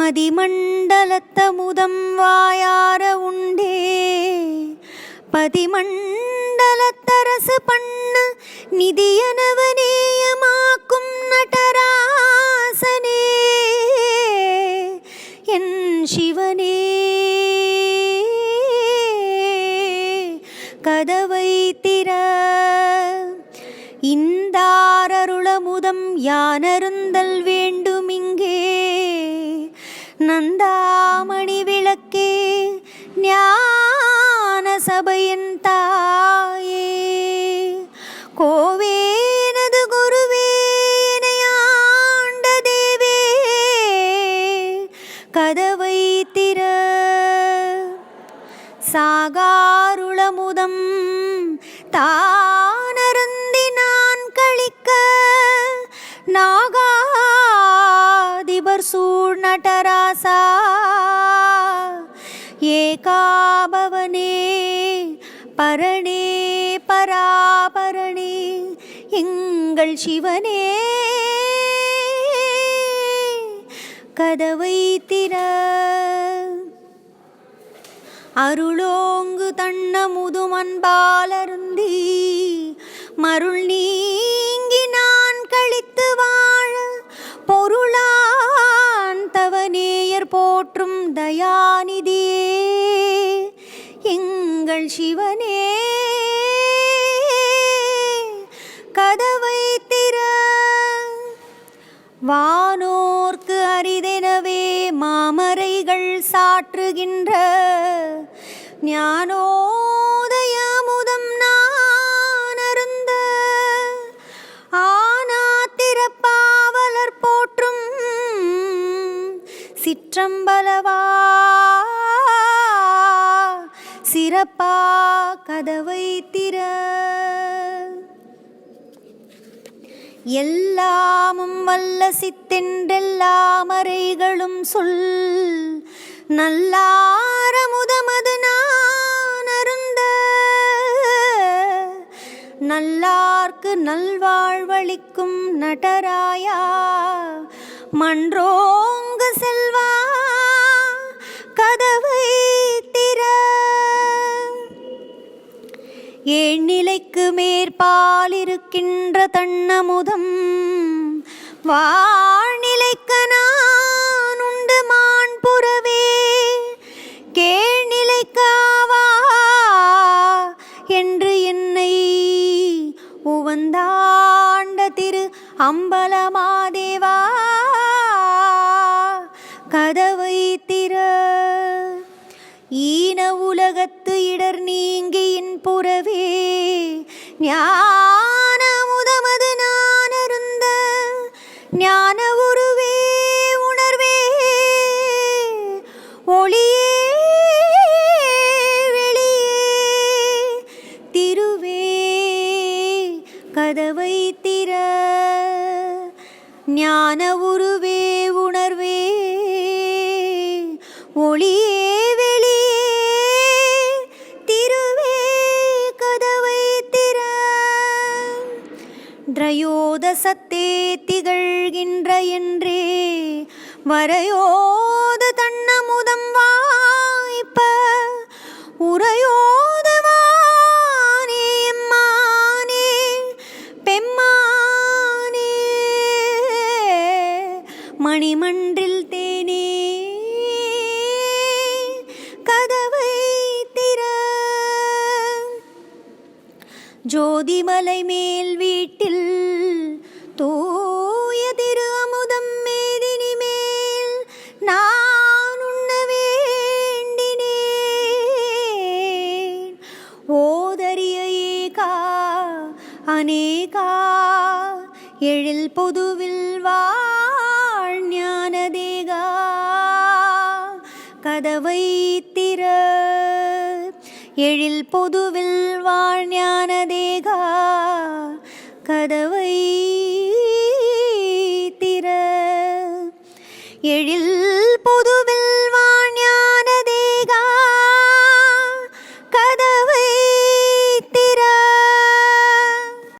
மதிமண்டலத்தமுதம் வாயார உண்டே. பதிமண்டலத்தரசு பண்ண நிதியனவனேயமாக்கும் நடராசனே. என் சிவனே. கதவை திற. இந்தாரருளமுதம் யானருந்தல் வேண்டும் நந்தாமணி விளக்கே ஞான சபையின் தாயே. கோவேனது குருவேனையாண்ட தேவே கதவை திற. சாகாருளமுதம் தா பவனே பரணே பராபரணே எங்கள் சிவனே. கதவை திற. அருளோங்கு தன்ன முதுமன்பாலருந்தி மருள் நீங்கி நான் கழித்து வாழ பொருளான் தவநேயர் போற்றும் தயானி எங்கள் சிவனே. கதவை திற. வானோர்க்கு அரிதெனவே மாமரைகள் சாற்றுகின்ற. ஞானோதயமுதம் நான் அருந்த ஆனாத்திரப்பாவலர் போற்றும். சிற்றம்பலவா சிறப்பா கதவை திற. எல்லாமும் வல்ல சித்தென்றெல்லாமறைகளும் சொல். நல்லாரமுதமது நான் அருந்த. நல்லார்க்கு நல்வாழ்வளிக்கும் நடராயா மன்றோ ஏழ்நிலைக்கு மேற்பால் இருக்கின்ற தன்னமுதம். வாழ்நிலைக்கு நான் உண்டு மாண்புறவே கேழ்நிலைக்காவா என்று என்னை உவந்தாண்ட திரு அம்பலமாதேவா. கதவை திற ஈன உலகத் இடர் நீங்கியின் புறவே. ஞான முதமது நான் அருந்த ஞான உருவே உணர்வே. ஒளியே வெளியே திருவே. கதவை திற ஞான உருவே உணர்வே. ஒளியே சத்தே திகழ்கின்ற என்றே. வரையோது தன்னமுதம் வாய்ப்ப உரையோது வானே எம்மானே பெம்மானே. மணிமன்றில் தேனே கதவை திற. ஜோதிமலை மேல் வீட்டில் தூய திரு அமுதம் மேதினி மேல் நான் உண்ண வேண்டினேன். ஓதரிய ஏகா அநேகா எழில் பொதுவில் வாழ்ஞான தேகா கதவை திற எழில் பொதுவில் வாழ்ஞான தேகா கதவை எழில் பொதுவில்